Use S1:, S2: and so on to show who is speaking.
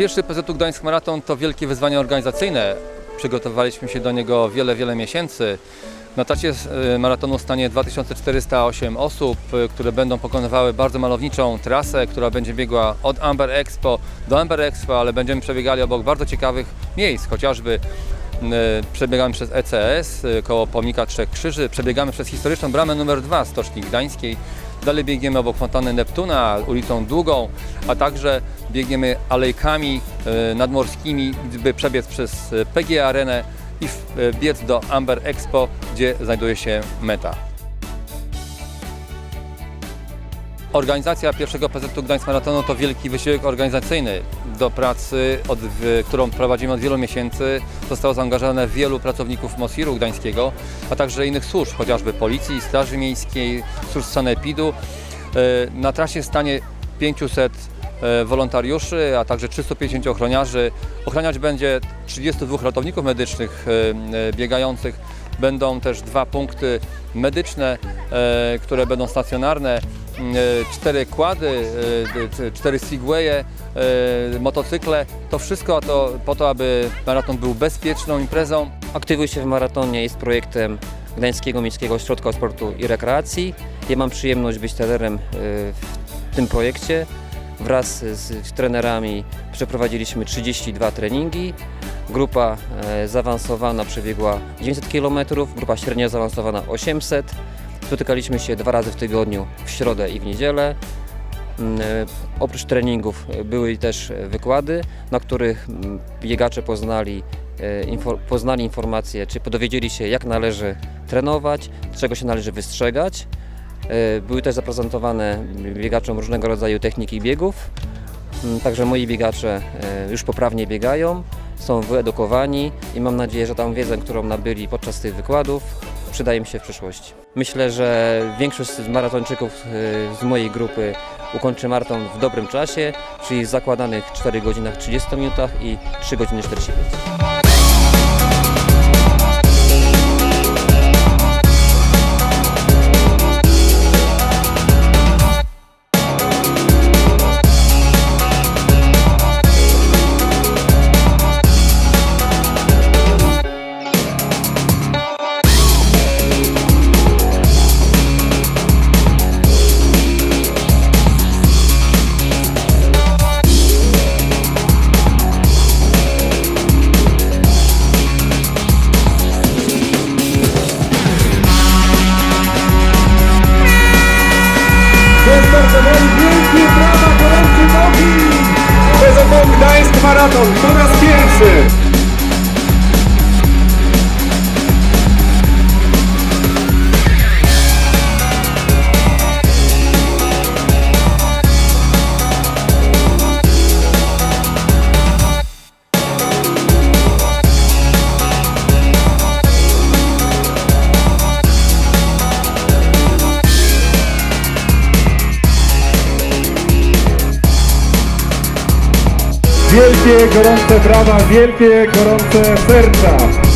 S1: Pierwszy PZU Gdańsk Maraton to wielkie wyzwanie organizacyjne. Przygotowaliśmy się do niego wiele, wiele miesięcy. Na trasie e, maratonu stanie 2408 osób, e, które będą pokonywały bardzo malowniczą trasę, która będzie biegła od Amber Expo do Amber Expo, ale będziemy przebiegali obok bardzo ciekawych miejsc, chociażby e, przebiegamy przez ECS koło pomnika Trzech Krzyży, przebiegamy przez historyczną bramę numer 2 Stoczni Gdańskiej, dalej biegniemy obok fontanny Neptuna, ulicą Długą, a także biegniemy alejkami e, nadmorskimi, by przebiec przez e, PG Arenę i e, biec do Amber Expo, gdzie znajduje się meta. Organizacja pierwszego PZU Gdańsk Maratonu to wielki wysiłek organizacyjny. Do pracy, od, w, którą prowadzimy od wielu miesięcy, zostało zaangażowane wielu pracowników MOSIR-u gdańskiego, a także innych służb, chociażby Policji, Straży Miejskiej, służb sanepidu. E, Na trasie stanie 500 e, wolontariuszy, a także 350 ochroniarzy. Ochraniać będzie 32 ratowników medycznych e, biegających. Będą też dwa punkty medyczne, które będą stacjonarne, cztery kłady, e, cztery segwaye, e, motocykle. To wszystko to po to, aby maraton był bezpieczną imprezą.
S2: Aktywuj się w maratonie jest projektem Gdańskiego Miejskiego Ośrodka Sportu i Rekreacji. Ja mam przyjemność być trenerem w tym projekcie. Wraz z trenerami przeprowadziliśmy 32 treningi. Grupa e, zaawansowana przebiegła 900 km, grupa średnia zaawansowana 800. Spotykaliśmy się dwa razy w tygodniu, w środę i w niedzielę. Mm, e, Oprócz treningów były też wykłady, na których mm, biegacze poznali, e, poznali informacje, czy dowiedzieli się jak należy trenować, czego się należy wystrzegać. E, Były też zaprezentowane biegaczom różnego rodzaju techniki biegów. Mm, Także moi biegacze już poprawnie biegają, są wyedukowani i mam nadzieję, że tą wiedzę, którą nabyli podczas tych wykładów, przyda im się w przyszłości. Myślę, że większość z maratończyków e, z mojej grupy ukończy maraton w dobrym czasie, czyli w zakładanych 4 godzinach 30 minutach i 3 godziny 45.
S3: Wielkie gorące brawa, wielkie gorące serca!